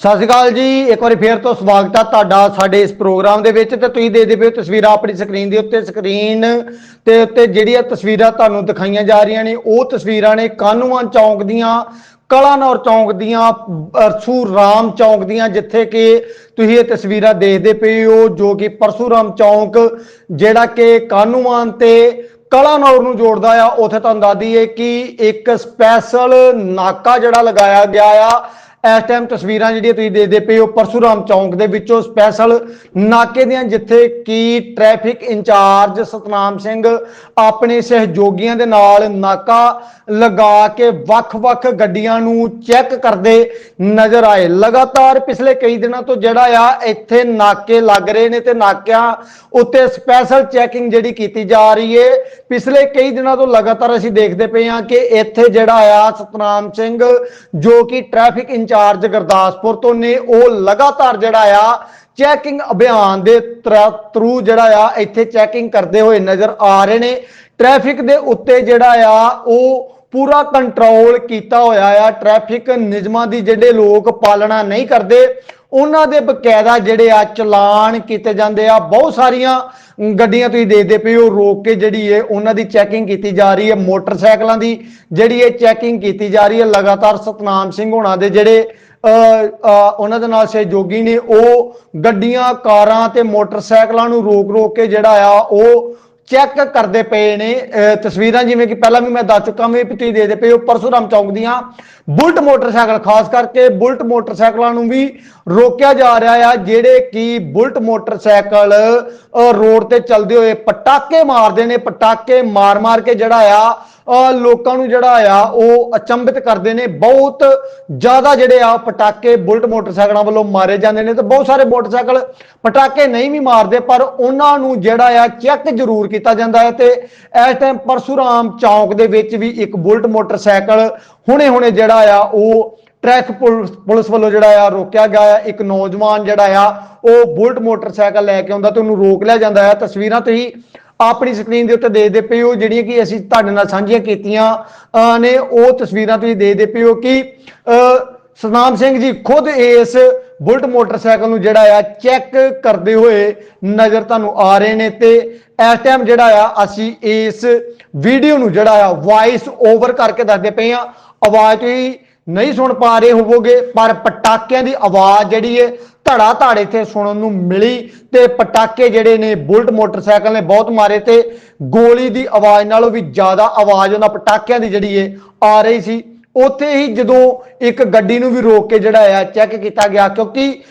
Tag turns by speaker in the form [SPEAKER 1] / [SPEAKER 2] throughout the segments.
[SPEAKER 1] ਸਤਿ ਸ਼੍ਰੀ ਅਕਾਲ ਜੀ, ਇੱਕ ਵਾਰੀ ਫੇਰ ਤੋਂ ਸਵਾਗਤ ਆ ਤੁਹਾਡਾ ਸਾਡੇ ਇਸ ਪ੍ਰੋਗਰਾਮ ਦੇ ਵਿੱਚ ਤੇ ਤੁਸੀਂ ਦੇਖਦੇ ਪਏ ਹੋ ਤਸਵੀਰਾਂ ਆਪਣੀ ਸਕਰੀਨ ਦੇ ਉੱਤੇ, ਸਕਰੀਨ ਤੇ ਉੱਤੇ ਜਿਹੜੀਆਂ ਤਸਵੀਰਾਂ ਤੁਹਾਨੂੰ ਦਿਖਾਈਆਂ ਜਾ ਰਹੀਆਂ ਨੇ, ਉਹ ਤਸਵੀਰਾਂ ਨੇ ਕਾਨੂੰਨ ਚੌਂਕ ਦੀਆਂ, ਕਲਾਨੌਰ ਚੌਂਕ ਦੀਆਂ, ਪਰਸ਼ੂਰਾਮ ਚੌਂਕ ਦੀਆਂ, ਜਿੱਥੇ ਕਿ ਤੁਸੀਂ ਇਹ ਤਸਵੀਰਾਂ ਦੇਖਦੇ ਪਏ ਹੋ, ਜੋ ਕਿ ਪਰਸ਼ੂਰਾਮ ਚੌਂਕ ਜਿਹੜਾ ਕਿ ਕਾਨੂੰਨ ਤੇ ਕਲਾਨੌਰ ਨੂੰ ਜੋੜਦਾ ਆ। ਉੱਥੇ ਤੁਹਾਨੂੰ ਦੱਸ ਦਈਏ ਕਿ ਇੱਕ ਸਪੈਸ਼ਲ ਨਾਕਾ ਜਿਹੜਾ ਲਗਾਇਆ ਗਿਆ ਆ ਇਸ ਟਾਈਮ ਤਸਵੀਰਾਂ ਜਿਹੜੀਆਂ ਤੁਸੀਂ ਦੇਖਦੇ ਪਏ ਹੋ, ਪਰਸ਼ੂਰਾਮ ਚੌਂਕ ਦੇ ਵਿੱਚੋਂ ਸਪੈਸ਼ਲ ਨਾਕੇ ਦੀਆਂ, ਜਿੱਥੇ ਕਿ ਟ੍ਰੈਫਿਕ ਇੰਚਾਰਜ ਸਤਨਾਮ ਸਿੰਘ ਆਪਣੇ ਸਹਿਯੋਗੀਆਂ ਦੇ ਨਾਲ ਨਾਕਾ ਲਗਾ ਕੇ ਵੱਖ-ਵੱਖ ਗੱਡੀਆਂ ਨੂੰ ਚੈੱਕ ਕਰਦੇ ਨਜ਼ਰ ਆਏ। ਲਗਾਤਾਰ ਪਿਛਲੇ ਕਈ ਦਿਨਾਂ ਤੋਂ ਜਿਹੜਾ ਆ, ਇੱਥੇ ਨਾਕੇ ਲੱਗ ਰਹੇ ਨੇ ਤੇ ਨਾਕਿਆਂ ਉੱਤੇ ਸਪੈਸ਼ਲ ਚੈਕਿੰਗ ਜਿਹੜੀ ਕੀਤੀ ਜਾ ਰਹੀ ਏ। ਪਿਛਲੇ ਕਈ ਦਿਨਾਂ ਤੋਂ ਲਗਾਤਾਰ ਅਸੀਂ ਦੇਖਦੇ ਪਏ ਹਾਂ ਕਿ ਇੱਥੇ ਜਿਹੜਾ ਆ ਸਤਨਾਮ ਸਿੰਘ, ਜੋ ਕਿ ਟ੍ਰੈਫਿਕ ਇੰਚਾਰਜ ਗੁਰਦਾਸਪੁਰ ਤੋਂ ਨੇ, ਉਹ ਲਗਾਤਾਰ ਜਿਹੜਾ ਆ ਚੈਕਿੰਗ ਅਭਿਆਨ ਦੇ ਥਰੂ ਜਿਹੜਾ ਆ, ਇੱਥੇ ਚੈਕਿੰਗ ਕਰਦੇ ਹੋਏ ਨਜ਼ਰ ਆ ਰਹੇ ਨੇ। ਟ੍ਰੈਫਿਕ ਦੇ ਉੱਤੇ ਜਿਹੜਾ ਆ, ਉਹ ਪੂਰਾ ਕੰਟਰੋਲ ਕੀਤਾ ਹੋਇਆ ਆ। ਟ੍ਰੈਫਿਕ ਨਿਯਮਾਂ ਦੀ ਜਿਹੜੇ ਲੋਕ ਪਾਲਣਾ ਨਹੀਂ ਕਰਦੇ ਉਹਨਾਂ ਦੇ ਬਕਾਇਦਾ ਜਿਹੜੇ ਆ ਚਲਾਨ ਕੀਤੇ ਜਾਂਦੇ ਆ ਬਹੁਤ ਸਾਰੀਆਂ ਗੱਡੀਆਂ ਤੁਸੀਂ ਦੇਖਦੇ ਪਏ ਹੋ ਰੋਕ ਕੇ ਜਿਹੜੀ ਹੈ ਉਹਨਾਂ ਦੀ ਚੈਕਿੰਗ ਕੀਤੀ ਜਾ ਰਹੀ ਹੈ ਮੋਟਰਸਾਈਕਲਾਂ ਦੀ ਜਿਹੜੀ ਇਹ ਚੈਕਿੰਗ ਕੀਤੀ ਜਾ ਰਹੀ ਹੈ ਲਗਾਤਾਰ ਸਤਨਾਮ ਸਿੰਘ ਹੋਣਾ ਦੇ ਜਿਹੜੇ ਅ, ਅ, ਉਹਨਾਂ ਦੇ ਨਾਲ ਸਹਿਯੋਗੀ ਨੇ ਉਹ ਗੱਡੀਆਂ ਕਾਰਾਂ ਤੇ ਮੋਟਰਸਾਈਕਲਾਂ ਨੂੰ ਰੋਕ ਰੋਕ ਕੇ ਜਿਹੜਾ ਆ ਉਹ ਚੈੱਕ ਕਰਦੇ ਪਏ ਨੇ ਤਸਵੀਰਾਂ ਜਿਵੇਂ ਕਿ ਪਹਿਲਾਂ ਵੀ ਮੈਂ ਦੱਸ ਚੁੱਕਾ ਮੈਂ ਵੀ ਤੁਸੀਂ ਦੇਖਦੇ ਪਏ ਹੋ ਪਰਸ਼ੂਰਾਮ ਚੌਂਕ ਦੀਆਂ ਬੁਲਟ ਮੋਟਰਸਾਈਕਲ, ਖਾਸ ਕਰਕੇ ਬੁਲਟ ਮੋਟਰਸਾਈਕਲਾਂ ਨੂੰ ਵੀ ਰੋਕਿਆ ਜਾ ਰਿਹਾ ਆ, ਜਿਹੜੇ ਕਿ ਬੁਲਟ ਮੋਟਰਸਾਈਕਲ ਰੋਡ ਤੇ ਚੱਲਦੇ ਹੋਏ ਪਟਾਕੇ ਮਾਰਦੇ ਨੇ, ਪਟਾਕੇ ਮਾਰ-ਮਾਰ ਕੇ ਜਿਹੜਾ ਆ ਲੋਕਾਂ ਨੂੰ ਜਿਹੜਾ ਆ, ਉਹ ਅਚੰਭਿਤ ਕਰਦੇ ਨੇ। ਬਹੁਤ ਜ਼ਿਆਦਾ ਜਿਹੜੇ ਆ, ਪਟਾਕੇ ਬੁਲਟ ਮੋਟਰਸਾਈਕਲਾਂ ਵੱਲੋਂ ਮਾਰੇ ਜਾਂਦੇ ਨੇ ਤੇ ਬਹੁਤ ਸਾਰੇ ਮੋਟਰਸਾਈਕਲ ਪਟਾਕੇ ਨਹੀਂ ਵੀ ਮਾਰਦੇ, ਪਰ ਉਹਨਾਂ ਨੂੰ ਜਿਹੜਾ ਆ, ਚੈੱਕ ਜ਼ਰੂਰ ਕੀਤਾ ਜਾਂਦਾ ਹੈ ਤੇ ਇਸ ਟਾਈਮ ਪਰਸ਼ੂਰਾਮ ਚੌਂਕ ਦੇ ਵਿੱਚ ਵੀ ਇੱਕ ਬੁਲਟ ਮੋਟਰਸਾਈਕਲ ਹੁਣੇ-ਹੁਣੇ ਜਿਹੜਾ ਆ, ਉਹ ਟ੍ਰੈਫਿਕ ਪੁਲਿਸ ਪੁਲਿਸ ਵੱਲੋਂ ਜਿਹੜਾ ਆ, ਰੋਕਿਆ ਗਿਆ ਆ। ਇੱਕ ਨੌਜਵਾਨ ਜਿਹੜਾ ਆ, ਉਹ ਬੁਲਟ ਮੋਟਰਸਾਈਕਲ ਲੈ ਕੇ ਆਉਂਦਾ ਤੇ ਉਹਨੂੰ ਰੋਕ ਲਿਆ ਜਾਂਦਾ ਆ ਤਸਵੀਰਾਂ ਤੁਸੀਂ ਆਪਣੀ ਸਕਰੀਨ ਦੇ ਉੱਤੇ ਦੇਖਦੇ ਪਏ ਹੋ, ਜਿਹੜੀਆਂ ਕਿ ਅਸੀਂ ਤੁਹਾਡੇ ਨਾਲ ਸਾਂਝੀਆਂ ਕੀਤੀਆਂ ਨੇ ਉਹ ਤਸਵੀਰਾਂ ਤੁਸੀਂ ਦੇਖਦੇ ਪਏ ਹੋ ਕਿ ਸਤਨਾਮ ਸਿੰਘ ਜੀ ਖੁਦ ਇਸ ਬੁਲਟ ਮੋਟਰਸਾਈਕਲ ਨੂੰ ਜਿਹੜਾ ਆ ਚੈੱਕ ਕਰਦੇ ਹੋਏ ਨਜ਼ਰ ਤੁਹਾਨੂੰ ਆ ਰਹੇ ਨੇ ਤੇ ਇਸ ਟਾਈਮ ਜਿਹੜਾ ਆ, ਅਸੀਂ ਇਸ ਵੀਡੀਓ ਨੂੰ ਜਿਹੜਾ ਆ ਵਾਇਸ ਓਵਰ ਕਰਕੇ ਦੱਸਦੇ ਪਏ ਆ ਆਵਾਜ਼ ਤੁਸੀਂ ਨਹੀਂ ਸੁਣ ਪਾ ਰਹੇ ਹੋਵੋਗੇ, ਪਰ ਪਟਾਕਿਆਂ ਦੀ ਆਵਾਜ਼ ਜਿਹੜੀ ਹੈ ਧੜਾ ਧੜ ਇੱਥੇ ਸੁਣਨ ਨੂੰ ਮਿਲੀ ਤੇ ਪਟਾਕੇ ਜਿਹੜੇ ਨੇ, ਬੁਲਟ ਮੋਟਰਸਾਈਕਲ ਨੇ ਬਹੁਤ ਮਾਰੇ ਤੇ ਗੋਲੀ ਦੀ ਆਵਾਜ਼ ਨਾਲੋਂ ਵੀ ਜ਼ਿਆਦਾ ਆਵਾਜ਼ ਉਹਨਾਂ ਪਟਾਕਿਆਂ ਦੀ ਜਿਹੜੀ ਹੈ ਆ ਰਹੀ ਸੀ। ਉੱਥੇ ਹੀ ਜਦੋਂ ਇੱਕ ਗੱਡੀ ਨੂੰ ਵੀ ਰੋਕ ਕੇ ਜਿਹੜਾ ਆ ਚੈੱਕ ਕੀਤਾ ਗਿਆ, ਕਿਉਂਕਿ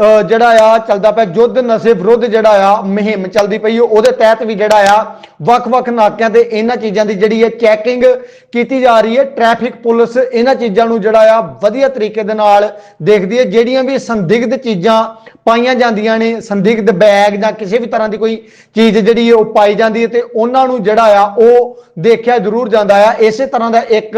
[SPEAKER 1] ਜਿਹੜਾ ਆ, ਚੱਲਦਾ ਪਿਆ ਯੁੱਧ ਨਸ਼ੇ ਵਿਰੁੱਧ ਜਿਹੜਾ ਆ, ਮੁਹਿੰਮ ਚੱਲਦੀ ਪਈ ਉਹਦੇ ਤਹਿਤ ਵੀ ਜਿਹੜਾ ਆ, ਵੱਖ-ਵੱਖ ਨਾਕਿਆਂ ਤੇ ਇਹਨਾਂ ਚੀਜ਼ਾਂ ਦੀ ਜਿਹੜੀ ਹੈ ਚੈਕਿੰਗ ਕੀਤੀ ਜਾ ਰਹੀ ਹੈ। ਟ੍ਰੈਫਿਕ ਪੁਲਿਸ ਇਹਨਾਂ ਚੀਜ਼ਾਂ ਨੂੰ ਜਿਹੜਾ ਆ, ਵਧੀਆ ਤਰੀਕੇ ਦੇ ਨਾਲ ਦੇਖਦੀ ਹੈ। ਜਿਹੜੀਆਂ ਵੀ ਸੰਦਿਗਧ ਚੀਜ਼ਾਂ ਪਾਈਆਂ ਜਾਂਦੀਆਂ ਨੇ, ਸੰਦਿਗਧ ਬੈਗ ਜਾਂ ਕਿਸੇ ਵੀ ਤਰ੍ਹਾਂ ਦੀ ਕੋਈ ਚੀਜ਼ ਜਿਹੜੀ ਹੈ ਉਹ ਪਾਈ ਜਾਂਦੀ ਹੈ ਤੇ ਉਹਨਾਂ ਨੂੰ ਜਿਹੜਾ ਆ, ਉਹ ਦੇਖਿਆ ਜ਼ਰੂਰ ਜਾਂਦਾ ਆ। ਇਸੇ ਤਰ੍ਹਾਂ ਦਾ ਇੱਕ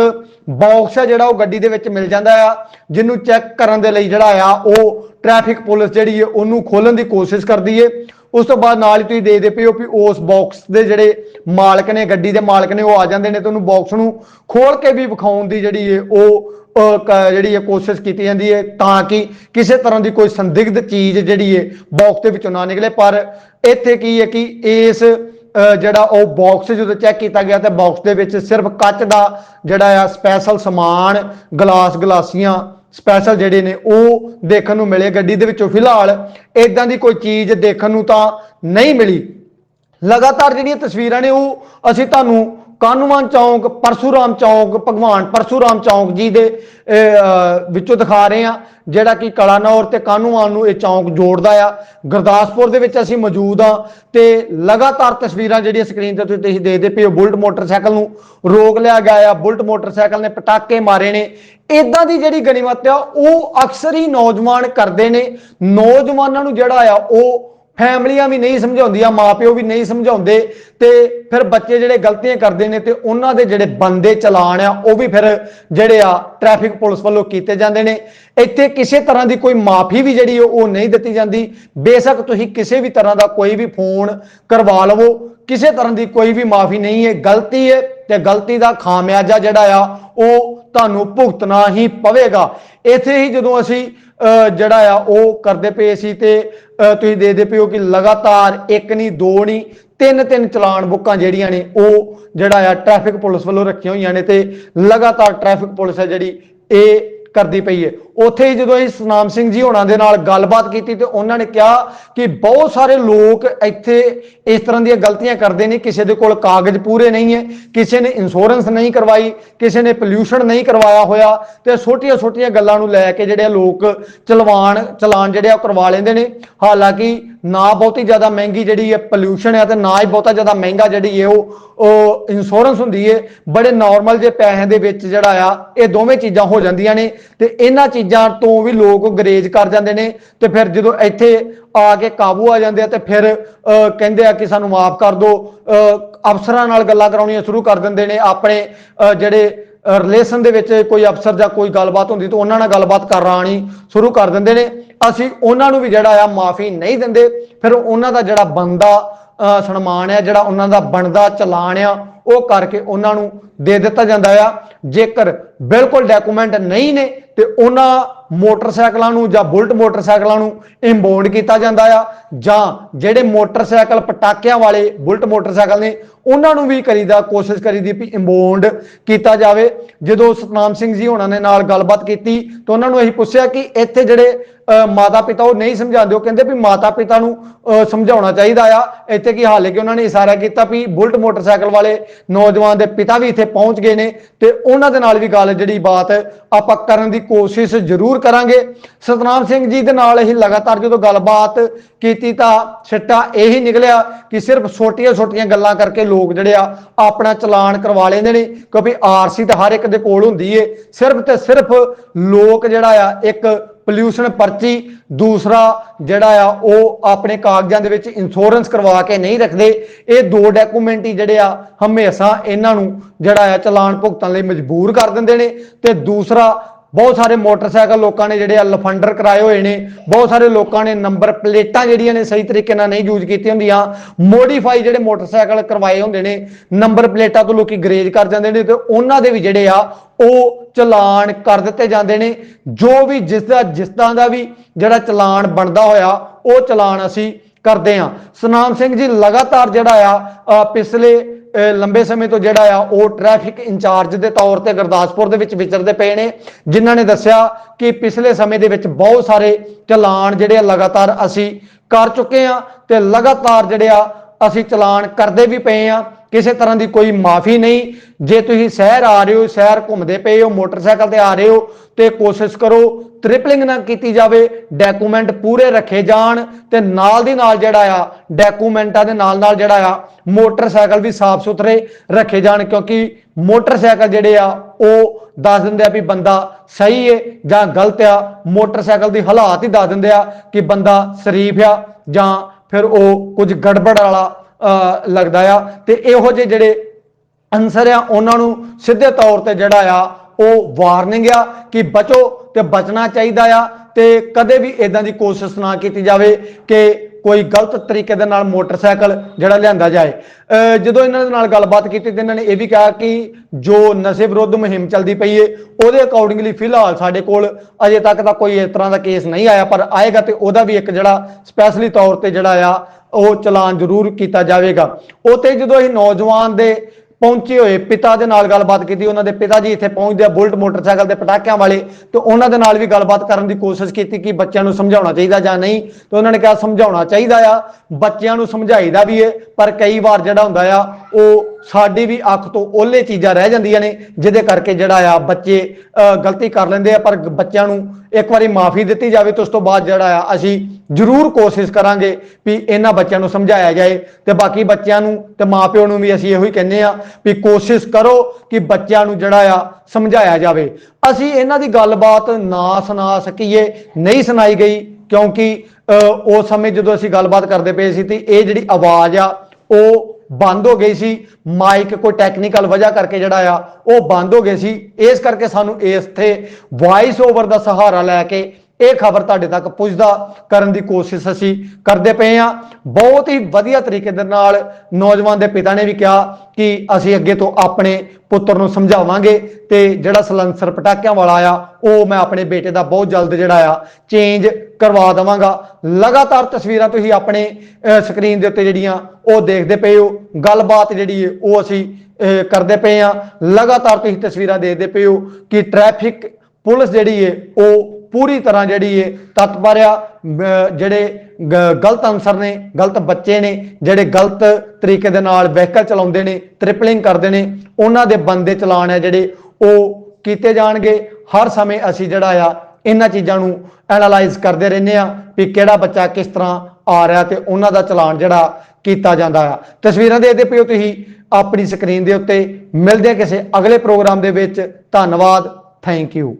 [SPEAKER 1] ਬਾਕਸ ਹੈ ਜਿਹੜਾ ਉਹ ਗੱਡੀ ਦੇ ਵਿੱਚ ਮਿਲ ਜਾਂਦਾ ਆ, ਜਿਹਨੂੰ ਚੈੱਕ ਕਰਨ ਦੇ ਲਈ ਜਿਹੜਾ ਆ, ਉਹ ਟ੍ਰੈਫਿਕ ਪੁਲਿਸ ਜਿਹੜੀ ਹੈ ਉਹਨੂੰ ਖੋਲਣ ਦੀ ਕੋਸ਼ਿਸ਼ ਕਰਦੀ ਹੈ। ਉਸ ਤੋਂ ਬਾਅਦ ਨਾਲ ਹੀ ਤੁਸੀਂ ਦੇਖਦੇ ਪਏ ਹੋ ਵੀ ਉਸ ਬਾਕਸ ਦੇ ਜਿਹੜੇ ਮਾਲਕ ਨੇ, ਗੱਡੀ ਦੇ ਮਾਲਕ ਨੇ, ਉਹ ਆ ਜਾਂਦੇ ਨੇ ਤੇ ਉਹਨੂੰ ਬਾਕਸ ਨੂੰ ਖੋਲ ਕੇ ਵੀ ਵਿਖਾਉਣ ਦੀ ਜਿਹੜੀ ਹੈ ਉਹ ਕ- ਜਿਹੜੀ ਹੈ ਕੋਸ਼ਿਸ਼ ਕੀਤੀ ਜਾਂਦੀ ਹੈ ਤਾਂ ਕਿ ਕਿਸੇ ਤਰ੍ਹਾਂ ਦੀ ਕੋਈ ਸੰਦਿਗਧ ਚੀਜ਼ ਜਿਹੜੀ ਹੈ ਬਾਕਸ ਦੇ ਵਿੱਚੋਂ ਨਾ ਨਿਕਲੇ। ਪਰ ਇੱਥੇ ਕੀ ਹੈ ਕਿ ਇਸ ਜਿਹੜਾ ਉਹ ਬਾਕਸ ਜਦੋਂ ਚੈੱਕ ਕੀਤਾ ਗਿਆ ਤਾਂ ਬਾਕਸ ਦੇ ਵਿੱਚ ਸਿਰਫ ਕੱਚ ਦਾ ਜਿਹੜਾ ਆ ਸਪੈਸ਼ਲ ਸਮਾਨ ਗਲਾਸ ਗਲਾਸੀਆਂ ਸਪੈਸ਼ਲ ਜਿਹੜੇ ਨੇ, ਉਹ ਦੇਖਣ ਨੂੰ ਮਿਲੇ ਗੱਡੀ ਦੇ ਵਿੱਚੋਂ। ਫਿਲਹਾਲ ਇਦਾਂ ਦੀ ਕੋਈ ਚੀਜ਼ ਦੇਖਣ ਨੂੰ ਤਾਂ ਨਹੀਂ ਮਿਲੀ। ਲਗਾਤਾਰ ਜਿਹੜੀਆਂ ਤਸਵੀਰਾਂ ਨੇ, ਉਹ ਅਸੀਂ ਤੁਹਾਨੂੰ ਕਾਨੂੰਨ ਚੌਂਕ, ਪਰਸ਼ੂਰਾਮ ਚੌਂਕ, ਭਗਵਾਨ ਪਰਸ਼ੂਰਾਮ ਚੌਂਕ ਜੀ ਦੇ ਵਿੱਚੋਂ ਦਿਖਾ ਰਹੇ ਆ ਜਿਹੜਾ ਕਿ ਕਲਾਨੌਰ ਤੇ ਕਾਨੂੰਨ ਨੂੰ ਇਹ ਚੌਂਕ ਜੋੜਦਾ ਆ। ਗੁਰਦਾਸਪੁਰ ਦੇ ਵਿੱਚ ਅਸੀਂ ਮੌਜੂਦ ਆ ਤੇ ਲਗਾਤਾਰ ਤਸਵੀਰਾਂ ਜਿਹੜੀਆਂ ਸਕਰੀਨ ਤੇ ਤੁਸੀਂ ਦੇਖਦੇ ਪਏ ਹੋ, ਬੁਲਟ ਮੋਟਰਸਾਈਕਲ ਨੂੰ ਰੋਕ ਲਿਆ ਗਿਆ ਆ। ਬੁਲਟ ਮੋਟਰਸਾਈਕਲ ਨੇ ਪਟਾਕੇ ਮਾਰੇ ਨੇ। ਇਦਾਂ ਦੀ ਜਿਹੜੀ ਗਣੀਮਤ ਆ, ਉਹ ਅਕਸਰ ਹੀ ਨੌਜਵਾਨ ਕਰਦੇ ਨੇ। ਨੌਜਵਾਨਾਂ ਨੂੰ ਜਿਹੜਾ ਆ, ਉਹ ਫੈਮਲੀਆਂ ਵੀ ਨਹੀਂ ਸਮਝਾਉਂਦੀਆਂ, ਮਾਪਿਓ ਵੀ ਨਹੀਂ ਸਮਝਾਉਂਦੇ ਤੇ ਫਿਰ ਬੱਚੇ ਜਿਹੜੇ ਗਲਤੀਆਂ ਕਰਦੇ ਨੇ ਤੇ ਉਹਨਾਂ ਦੇ ਜਿਹੜੇ ਬੰਦੇ ਚਲਾਨ ਆ, ਉਹ ਵੀ ਫਿਰ ਜਿਹੜੇ ਆ ਟ੍ਰੈਫਿਕ ਪੁਲਿਸ ਵੱਲੋਂ ਕੀਤੇ ਜਾਂਦੇ ਨੇ। ਇੱਥੇ ਕਿਸੇ ਤਰ੍ਹਾਂ ਦੀ ਕੋਈ ਮਾਫੀ ਵੀ ਜਿਹੜੀ ਉਹ ਨਹੀਂ ਦਿੱਤੀ ਜਾਂਦੀ। ਬੇਸ਼ੱਕ ਤੁਸੀਂ ਕਿਸੇ ਵੀ ਤਰ੍ਹਾਂ ਦਾ ਕੋਈ ਵੀ ਫੋਨ ਕਰਵਾ ਲਵੋ, ਕਿਸੇ ਤਰ੍ਹਾਂ ਦੀ ਕੋਈ ਵੀ ਮਾਫੀ ਨਹੀਂ ਹੈ। ਗਲਤੀ ਹੈ ਤੇ ਗਲਤੀ ਦਾ ਖਾਮਿਆਜਾ ਜਿਹੜਾ ਆ, ਉਹ ਤੁਹਾਨੂੰ ਭੁਗਤਣਾ ਹੀ ਪਵੇਗਾ। ਇੱਥੇ ਹੀ ਜਦੋਂ ਅਸੀਂ ਜਿਹੜਾ ਆ ਉਹ ਕਰਦੇ ਪਏ ਸੀ ਤੇ ਅਹ, ਤੁਸੀਂ ਦੇਖਦੇ ਪਏ ਹੋ ਕਿ ਲਗਾਤਾਰ ਇੱਕ ਨਹੀਂ ਦੋ ਨਹੀਂ ਤਿੰਨ ਤਿੰਨ ਚਲਾਨ ਬੁੱਕਾਂ ਜਿਹੜੀਆਂ ਨੇ ਉਹ ਜਿਹੜਾ ਆ ਟ੍ਰੈਫਿਕ ਪੁਲਿਸ ਵੱਲੋਂ ਰੱਖੀਆਂ ਹੋਈਆਂ ਨੇ ਤੇ ਲਗਾਤਾਰ ਟ੍ਰੈਫਿਕ ਪੁਲਿਸ ਹੈ ਜਿਹੜੀ ਇਹ ਕਰਦੀ ਪਈ ਹੈ। ਉੱਥੇ ਹੀ ਜਦੋਂ ਇਹ ਸਨਾਮ ਸਿੰਘ ਜੀ ਹੋਣਾ ਦੇ ਨਾਲ ਗੱਲਬਾਤ ਕੀਤੀ ਤੇ ਉਹਨਾਂ ਨੇ ਕਿਹਾ ਕਿ ਬਹੁਤ ਸਾਰੇ ਲੋਕ ਇੱਥੇ ਇਸ ਤਰ੍ਹਾਂ ਦੀਆਂ ਗਲਤੀਆਂ ਕਰਦੇ ਨੇ, ਕਿਸੇ ਦੇ ਕੋਲ ਕਾਗਜ਼ ਪੂਰੇ ਨਹੀਂ ਹੈ, ਕਿਸੇ ਨੇ ਇੰਸ਼ੋਰੈਂਸ ਨਹੀਂ ਕਰਵਾਈ, ਕਿਸੇ ਨੇ ਪੋਲਿਊਸ਼ਨ ਨਹੀਂ ਕਰਵਾਇਆ ਹੋਇਆ ਤੇ ਛੋਟੀਆਂ ਛੋਟੀਆਂ ਗੱਲਾਂ ਨੂੰ ਲੈ ਕੇ ਜਿਹੜੇ ਆ ਲੋਕ ਚਲਵਾਨ ਚਲਾਨ ਜਿਹੜੇ ਆ ਉਹ ਕਰਵਾ ਲੈਂਦੇ ਨੇ। ਹਾਲਾਂਕਿ ਨਾ ਬਹੁਤੀ ਜ਼ਿਆਦਾ ਮਹਿੰਗੀ ਜਿਹੜੀ ਹੈ ਪੋਲਿਊਸ਼ਨ ਹੈ ਤੇ ਨਾ ਹੀ ਬਹੁਤਾ ਜ਼ਿਆਦਾ ਮਹਿੰਗਾ ਜਿਹੜੀ ਹੈ ਉਹ ਉਹ ਇੰਸ਼ੋਰੈਂਸ ਹੁੰਦੀ ਹੈ। ਬੜੇ ਨਾਰਮਲ ਜੇ ਪੈਸਿਆਂ ਦੇ ਵਿੱਚ ਜਿਹੜਾ ਆ, ਇਹ ਦੋਵੇਂ ਚੀਜ਼ਾਂ ਹੋ ਜਾਂਦੀਆਂ ਨੇ ਤੇ ਇਹਨਾਂ ਚੀਜ਼ਾਂ ਚੀਜ਼ਾਂ ਤੋਂ ਵੀ ਲੋਕ ਗਰੇਜ ਕਰ ਜਾਂਦੇ ਨੇ ਤੇ ਫਿਰ ਜਦੋਂ ਇੱਥੇ ਆ ਕੇ ਕਾਬੂ ਆ ਜਾਂਦੇ ਆ ਤੇ ਫਿਰ ਅਹ, ਕਹਿੰਦੇ ਆ ਕਿ ਸਾਨੂੰ ਮਾਫ ਕਰ ਦਿਓ। ਅਹ, ਅਫਸਰਾਂ ਨਾਲ ਗੱਲਾਂ ਕਰਾਉਣੀਆਂ ਸ਼ੁਰੂ ਕਰ ਦਿੰਦੇ ਨੇ ਆਪਣੇ ਅਹ, ਜਿਹੜੇ ਰਿਲੇਸ਼ਨ ਦੇ ਵਿੱਚ ਕੋਈ ਅਫਸਰ ਜਾਂ ਕੋਈ ਗੱਲਬਾਤ ਹੁੰਦੀ ਤਾਂ ਉਹਨਾਂ ਨਾਲ ਗੱਲਬਾਤ ਕਰਾਣੀ ਸ਼ੁਰੂ ਕਰ ਦਿੰਦੇ ਨੇ। ਅਸੀਂ ਉਹਨਾਂ ਨੂੰ ਵੀ ਜਿਹੜਾ ਆ ਮਾਫੀ ਨਹੀਂ ਦਿੰਦੇ ਫਿਰ ਉਹਨਾਂ ਦਾ ਜਿਹੜਾ ਬੰਦਾ ਅਹ ਸਨਮਾਨ ਆ ਜਿਹੜਾ ਉਹਨਾਂ ਦਾ ਬਣਦਾ ਚਲਾਨ ਆ ਉਹ ਕਰਕੇ ਉਹਨਾਂ ਨੂੰ ਦੇ ਦਿੱਤਾ ਜਾਂਦਾ ਆ। ਜੇਕਰ ਬਿਲਕੁਲ ਡਾਕੂਮੈਂਟ ਨਹੀਂ ਨੇ ਤੇ ਉਹਨਾਂ ਮੋਟਰਸਾਈਕਲਾਂ ਨੂੰ ਜਾਂ ਬੁਲਟ ਮੋਟਰਸਾਈਕਲਾਂ ਨੂੰ ਇੰਪੋਰਟ ਕੀਤਾ ਜਾਂਦਾ ਆ, ਜਾਂ ਜਿਹੜੇ ਮੋਟਰਸਾਈਕਲ ਪਟਾਕਿਆਂ ਵਾਲੇ ਬੁਲਟ ਮੋਟਰਸਾਈਕਲ ਨੇ, ਉਹਨਾਂ ਨੂੰ ਵੀ ਕਰੀਦਾ ਕੋਸ਼ਿਸ਼ ਕਰੀਦੀ ਵੀ ਇੰਪੋਰਟ ਕੀਤਾ ਜਾਵੇ। ਜਦੋਂ ਸਤਨਾਮ ਸਿੰਘ ਜੀ ਉਹਨਾਂ ਨੇ ਨਾਲ ਗੱਲਬਾਤ ਕੀਤੀ ਤਾਂ ਉਹਨਾਂ ਨੂੰ ਅਸੀਂ ਪੁੱਛਿਆ ਕਿ ਇੱਥੇ ਜਿਹੜੇ ਮਾਤਾ ਪਿਤਾ ਉਹ ਨਹੀਂ ਸਮਝਾਉਂਦੇ, ਉਹ ਕਹਿੰਦੇ ਵੀ ਮਾਤਾ ਪਿਤਾ ਨੂੰ ਸਮਝਾਉਣਾ ਚਾਹੀਦਾ ਆ। ਇੱਥੇ ਕੀ ਹਾਲੇ ਕਿ ਉਹਨਾਂ ਨੇ ਇਸ਼ਾਰਾ ਕੀਤਾ ਵੀ ਬੁਲਟ ਮੋਟਰਸਾਈਕਲ ਵਾਲੇ ਨੌਜਵਾਨ ਦੇ ਪਿਤਾ ਵੀ ਇੱਥੇ ਪਹੁੰਚ ਗਏ ਨੇ ਤੇ ਉਹਨਾਂ ਦੇ ਨਾਲ ਵੀ ਗੱਲ ਜਿਹੜੀ ਬਾਤ ਆਪਾਂ ਕਰਨ ਦੀ ਕੋਸ਼ਿਸ਼ ਜ਼ਰੂਰ ਕਰਾਂਗੇ। ਸਤਨਾਮ ਸਿੰਘ ਜੀ ਦੇ ਨਾਲ ਅਸੀਂ ਲਗਾਤਾਰ ਜਦੋਂ ਗੱਲਬਾਤ ਕੀਤੀ ਤਾਂ ਸਿੱਟਾ ਇਹੀ ਨਿਕਲਿਆ ਕਿ ਸਿਰਫ ਛੋਟੀਆਂ-ਛੋਟੀਆਂ ਗੱਲਾਂ ਕਰਕੇ ਲੋਕ ਜਿਹੜੇ ਆ ਆਪਣਾ ਚਲਾਨ ਕਰਵਾ ਲੈਂਦੇ ਨੇ, ਕਿਉਂਕਿ ਆਰਸੀ ਤਾਂ ਹਰ ਇੱਕ ਦੇ ਕੋਲ ਹੁੰਦੀ ਏ। ਸਿਰਫ ਤੇ ਸਿਰਫ ਲੋਕ ਜਿਹੜਾ ਆ, ਇੱਕ ਪੋਲਿਊਸ਼ਨ ਪਰਚੀ, ਦੂਸਰਾ ਜਿਹੜਾ ਆ, ਉਹ ਆਪਣੇ ਕਾਗਜ਼ਾਂ ਦੇ ਵਿੱਚ ਇੰਸ਼ੋਰੈਂਸ ਕਰਵਾ ਕੇ ਨਹੀਂ ਰੱਖਦੇ। ਇਹ ਦੋ ਡਾਕੂਮੈਂਟ ਹੀ ਜਿਹੜੇ ਆ, ਹਮੇਸ਼ਾ ਇਹਨਾਂ ਨੂੰ ਜਿਹੜਾ ਆ ਚਲਾਨ ਭੁਗਤਣ ਲਈ ਮਜਬੂਰ ਕਰ ਦਿੰਦੇ ਨੇ। ਤੇ ਦੂਸਰਾ ਬਹੁਤ ਸਾਰੇ ਮੋਟਰਸਾਈਕਲ ਲੋਕਾਂ ਨੇ ਜਿਹੜੇ ਆ ਲਫੰਡਰ ਕਰਾਏ ਹੋਏ ਨੇ, ਬਹੁਤ ਸਾਰੇ ਲੋਕਾਂ ਨੇ ਨੰਬਰ ਪਲੇਟਾਂ ਜਿਹੜੀਆਂ ਨੇ ਸਹੀ ਤਰੀਕੇ ਨਾਲ ਨਹੀਂ ਯੂਜ਼ ਕੀਤੀਆਂ ਹੁੰਦੀਆਂ ਮੋਡੀਫਾਈ ਜਿਹੜੇ ਮੋਟਰਸਾਈਕਲ ਕਰਵਾਏ ਹੁੰਦੇ ਨੇ, ਨੰਬਰ ਪਲੇਟਾਂ ਤੋਂ ਲੋਕੀ ਗਰੇਜ ਕਰ ਜਾਂਦੇ ਨੇ ਤੇ ਉਹਨਾਂ ਦੇ ਵੀ ਜਿਹੜੇ ਆ ਉਹ ਚਲਾਨ ਕਰ ਦਿੱਤੇ ਜਾਂਦੇ ਨੇ, ਜੋ ਵੀ ਜਿਸ ਦਾ, ਜਿਸ ਤਰ੍ਹਾਂ ਦਾ ਵੀ ਜਿਹੜਾ ਚਲਾਨ ਬਣਦਾ ਹੋਇਆ, ਉਹ ਚਲਾਨ ਅਸੀਂ ਕਰਦੇ ਆ ਸਨਾਮ ਸਿੰਘ ਜੀ, ਲਗਾਤਾਰ ਜਿਹੜਾ ਆ ਪਿਛਲੇ ਲੰਬੇ ਸਮੇਂ ਤੋਂ ਜਿਹੜਾ ਆ, ਉਹ ਟ੍ਰੈਫਿਕ ਇੰਚਾਰਜ ਦੇ ਤੌਰ ਤੇ ਗੁਰਦਾਸਪੁਰ ਦੇ ਵਿੱਚ ਵਿਚਰਦੇ ਪਏ ਨੇ, ਜਿਨ੍ਹਾਂ ਨੇ ਦੱਸਿਆ ਕਿ ਪਿਛਲੇ ਸਮੇਂ ਦੇ ਵਿੱਚ ਬਹੁਤ ਸਾਰੇ ਚਲਾਨ ਜਿਹੜੇ ਆ, ਲਗਾਤਾਰ ਅਸੀਂ ਕਰ ਚੁੱਕੇ ਆ ਤੇ ਲਗਾਤਾਰ ਜਿਹੜੇ ਆ, ਅਸੀਂ ਚਲਾਨ ਕਰਦੇ ਵੀ ਪਏ ਆ ਕਿਸੇ ਤਰ੍ਹਾਂ ਦੀ ਕੋਈ ਮਾਫੀ ਨਹੀਂ। ਜੇ ਤੁਸੀਂ ਸ਼ਹਿਰ ਆ ਰਹੇ ਹੋ, ਸ਼ਹਿਰ ਘੁੰਮਦੇ ਪਏ ਹੋ, ਮੋਟਰਸਾਈਕਲ ਤੇ ਆ ਰਹੇ ਹੋ, ਤੇ ਕੋਸ਼ਿਸ਼ ਕਰੋ ਟ੍ਰਿਪਲਿੰਗ ਨਾ ਕੀਤੀ ਜਾਵੇ, ਡਾਕੂਮੈਂਟ ਪੂਰੇ ਰੱਖੇ ਜਾਣ ਤੇ ਨਾਲ ਦੀ ਨਾਲ ਜਿਹੜਾ ਆ, ਡਾਕੂਮੈਂਟਾਂ ਦੇ ਨਾਲ ਨਾਲ ਜਿਹੜਾ ਆ, ਮੋਟਰਸਾਈਕਲ ਵੀ ਸਾਫ਼ ਸੁਥਰੇ ਰੱਖੇ ਜਾਣ ਕਿਉਂਕਿ ਮੋਟਰਸਾਈਕਲ ਜਿਹੜੇ ਆ, ਉਹ ਦੱਸ ਦਿੰਦੇ ਆ ਵੀ ਬੰਦਾ ਸਹੀ ਹੈ ਜਾਂ ਗਲਤ ਆ। ਮੋਟਰਸਾਈਕਲ ਦੀ ਹਾਲਾਤ ਹੀ ਦੱਸ ਦਿੰਦੇ ਆ ਕਿ ਬੰਦਾ ਸ਼ਰੀਫ ਆ ਜਾਂ ਫਿਰ ਉਹ ਕੁਝ ਗੜਬੜ ਵਾਲਾ ਲੱਗਦਾ ਆ। ਤੇ ਇਹੋ ਜਿਹੇ ਜਿਹੜੇ ਅਨਸਰ ਆ, ਉਹਨਾਂ ਨੂੰ ਸਿੱਧੇ ਤੌਰ ਤੇ ਜਿਹੜਾ ਆ, ਉਹ ਵਾਰਨਿੰਗ ਆ ਕਿ ਬਚੋ। ਤੇ ਬਚਣਾ ਚਾਹੀਦਾ ਆ ਤੇ ਕਦੇ ਵੀ ਇਦਾਂ ਦੀ ਕੋਸ਼ਿਸ਼ ਨਾ ਕੀਤੀ ਜਾਵੇ ਕਿ ਕੋਈ ਗਲਤ ਤਰੀਕੇ ਦੇ ਨਾਲ ਮੋਟਰਸਾਈਕਲ ਜਿਹੜਾ ਲਿਆਂਦਾ ਜਾਏ। ਜਦੋਂ ਇਹਨਾਂ ਦੇ ਨਾਲ ਗੱਲਬਾਤ ਕੀਤੀ ਤੇ ਇਹਨਾਂ ਨੇ ਇਹ ਵੀ ਕਿਹਾ ਕਿ ਜੋ ਨਸ਼ੇ ਵਿਰੁੱਧ ਮੁਹਿੰਮ ਚੱਲਦੀ ਪਈ ਏ, ਉਹਦੇ ਅਕੋਰਡਿੰਗਲੀ ਫਿਲਹਾਲ ਸਾਡੇ ਕੋਲ ਅਜੇ ਤੱਕ ਤਾਂ ਕੋਈ ਇਸ ਤਰ੍ਹਾਂ ਦਾ ਕੇਸ ਨਹੀਂ ਆਇਆ, ਪਰ ਆਏਗਾ ਤੇ ਉਹਦਾ ਵੀ ਇੱਕ ਜਿਹੜਾ ਸਪੈਸ਼ਲੀ ਤੌਰ ਤੇ ਜਿਹੜਾ ਆ, ਉਹ ਚਲਾਨ ਜ਼ਰੂਰ ਕੀਤਾ ਜਾਵੇਗਾ। ਉਹ ਜਦੋਂ ਇਹ ਨੌਜਵਾਨ ਦੇ ਪਹੁੰਚੇ ਹੋਏ ਪਿਤਾ ਦੇ ਨਾਲ ਗੱਲਬਾਤ ਕੀਤੀ, ਉਹਨਾਂ ਦੇ ਪਿਤਾ ਜੀ ਇੱਥੇ ਪਹੁੰਚਦੇ ਆ ਬੁਲਟ ਮੋਟਰਸਾਈਕਲ ਦੇ ਪਟਾਕਿਆਂ ਵਾਲੇ, ਤੇ ਉਹਨਾਂ ਦੇ ਨਾਲ ਵੀ ਗੱਲਬਾਤ ਕਰਨ ਦੀ ਕੋਸ਼ਿਸ਼ ਕੀਤੀ ਕਿ ਬੱਚਿਆਂ ਨੂੰ ਸਮਝਾਉਣਾ ਚਾਹੀਦਾ ਜਾਂ ਨਹੀਂ, ਤੇ ਉਹਨਾਂ ਨੇ ਕਿਹਾ ਸਮਝਾਉਣਾ ਚਾਹੀਦਾ ਆ, ਬੱਚਿਆਂ ਨੂੰ ਸਮਝਾਈਦਾ ਵੀ ਏ, ਪਰ ਕਈ ਵਾਰ ਜਿਹੜਾ ਹੁੰਦਾ ਆ ਉਹ ਸਾਡੀ ਵੀ ਅੱਖ ਤੋਂ ਓਲੇ ਚੀਜ਼ਾਂ ਰਹਿ ਜਾਂਦੀਆਂ ਨੇ ਜਿਹਦੇ ਕਰਕੇ ਜਿਹੜਾ ਆ ਬੱਚੇ ਅਹ, ਗਲਤੀ ਕਰ ਲੈਂਦੇ ਆ ਪਰ ਬੱਚਿਆਂ ਨੂੰ ਇੱਕ ਵਾਰੀ ਮਾਫੀ ਦਿੱਤੀ ਜਾਵੇ ਤੇ ਉਸ ਤੋਂ ਬਾਅਦ ਜਿਹੜਾ ਆ ਅਸੀਂ ਜ਼ਰੂਰ ਕੋਸ਼ਿਸ਼ ਕਰਾਂਗੇ ਵੀ ਇਹਨਾਂ ਬੱਚਿਆਂ ਨੂੰ ਸਮਝਾਇਆ ਜਾਏ ਤੇ ਬਾਕੀ ਬੱਚਿਆਂ ਨੂੰ ਤੇ ਮਾਪਿਓ ਨੂੰ ਵੀ ਅਸੀਂ ਇਹੋ ਹੀ ਕਹਿੰਦੇ ਆ ਵੀ ਕੋਸ਼ਿਸ਼ ਕਰੋ ਕਿ ਬੱਚਿਆਂ ਨੂੰ ਜਿਹੜਾ ਆ ਸਮਝਾਇਆ ਜਾਵੇ। ਅਸੀਂ ਇਹਨਾਂ ਦੀ ਗੱਲਬਾਤ ਨਾ ਸੁਣਾ ਸਕੀਏ ਨਹੀਂ ਸੁਣਾਈ ਗਈ ਕਿਉਂਕਿ ਅਹ, ਉਸ ਸਮੇਂ ਜਦੋਂ ਅਸੀਂ ਗੱਲਬਾਤ ਕਰਦੇ ਪਏ ਸੀ ਤੇ ਇਹ ਜਿਹੜੀ ਆਵਾਜ਼ ਆ ਉਹ ਬੰਦ ਹੋ ਗਈ ਸੀ। ਮਾਈਕ ਕੋਈ ਟੈਕਨੀਕਲ ਵਜ੍ਹਾ ਕਰਕੇ ਜਿਹੜਾ ਆ, ਉਹ ਬੰਦ ਹੋ ਗਏ ਸੀ। ਇਸ ਕਰਕੇ ਸਾਨੂੰ ਇਸ ਤੇ ਵਾਇਸ ਓਵਰ ਦਾ ਸਹਾਰਾ ਲੈ ਕੇ ਇਹ ਖਬਰ ਤੁਹਾਡੇ ਤੱਕ ਪੁੱਜਦਾ ਕਰਨ ਦੀ ਕੋਸ਼ਿਸ਼ ਅਸੀਂ ਕਰਦੇ ਪਏ ਹਾਂ। ਬਹੁਤ ਹੀ ਵਧੀਆ ਤਰੀਕੇ ਦੇ ਨਾਲ ਨੌਜਵਾਨ ਦੇ ਪਿਤਾ ਨੇ ਵੀ ਕਿਹਾ ਕਿ ਅਸੀਂ ਅੱਗੇ ਤੋਂ ਆਪਣੇ ਪੁੱਤਰ ਨੂੰ ਸਮਝਾਵਾਂਗੇ ਤੇ ਜਿਹੜਾ ਸਲੰਸਰ ਪਟਾਕਿਆਂ ਵਾਲਾ ਆ, ਉਹ ਮੈਂ ਆਪਣੇ ਬੇਟੇ ਦਾ ਬਹੁਤ ਜਲਦ ਜਿਹੜਾ ਆ ਚੇਂਜ ਕਰਵਾ ਦਵਾਂਗਾ। ਲਗਾਤਾਰ ਤਸਵੀਰਾਂ ਤੁਸੀਂ ਆਪਣੇ ਸਕਰੀਨ ਦੇ ਉੱਤੇ ਜਿਹੜੀਆਂ ਉਹ ਦੇਖਦੇ ਪਏ ਹੋ। ਗੱਲਬਾਤ ਜਿਹੜੀ ਹੈ, ਉਹ ਅਸੀਂ ਕਰਦੇ ਪਏ ਆ ਲਗਾਤਾਰ ਤੁਸੀਂ ਤਸਵੀਰਾਂ ਦੇਖਦੇ ਪਏ ਹੋ ਕਿ ਟ੍ਰੈਫਿਕ ਪੁਲਿਸ ਜਿਹੜੀ ਹੈ, ਉਹ ਪੂਰੀ ਤਰ੍ਹਾਂ ਜਿਹੜੀ ਹੈ ਤਤਪਰ ਆ ਜਿਹੜੇ ਗ- ਗਲਤ ਅਨਸਰ ਨੇ, ਗਲਤ ਬੱਚੇ ਨੇ, ਜਿਹੜੇ ਗਲਤ ਤਰੀਕੇ ਦੇ ਨਾਲ ਵਹੀਕਲ ਚਲਾਉਂਦੇ ਨੇ ਟ੍ਰਿਪਲਿੰਗ ਕਰਦੇ ਨੇ, ਉਹਨਾਂ ਦੇ ਬੰਦੇ ਚਲਾਨ ਆ ਜਿਹੜੇ ਉਹ ਕੀਤੇ ਜਾਣਗੇ। ਹਰ ਸਮੇਂ ਅਸੀਂ ਜਿਹੜਾ ਆ, ਇਹਨਾਂ ਚੀਜ਼ਾਂ ਨੂੰ ਐਨਾਲਾਈਜ਼ ਕਰਦੇ ਰਹਿੰਦੇ ਆ ਵੀ ਕਿਹੜਾ ਬੱਚਾ ਕਿਸ ਤਰ੍ਹਾਂ ਆ ਰਿਹਾ ਤੇ ਉਹਨਾਂ ਦਾ ਚਲਾਨ ਜਿਹੜਾ ਕੀਤਾ ਜਾਂਦਾ ਆ। ਤਸਵੀਰਾਂ ਦੇਖਦੇ ਪਿਓ ਤੁਸੀਂ ਆਪਣੀ ਸਕਰੀਨ ਦੇ ਉੱਤੇ। ਮਿਲਦੇ ਆ ਕਿਸੇ ਅਗਲੇ ਪ੍ਰੋਗਰਾਮ ਦੇ ਵਿੱਚ। ਧੰਨਵਾਦ। Thank you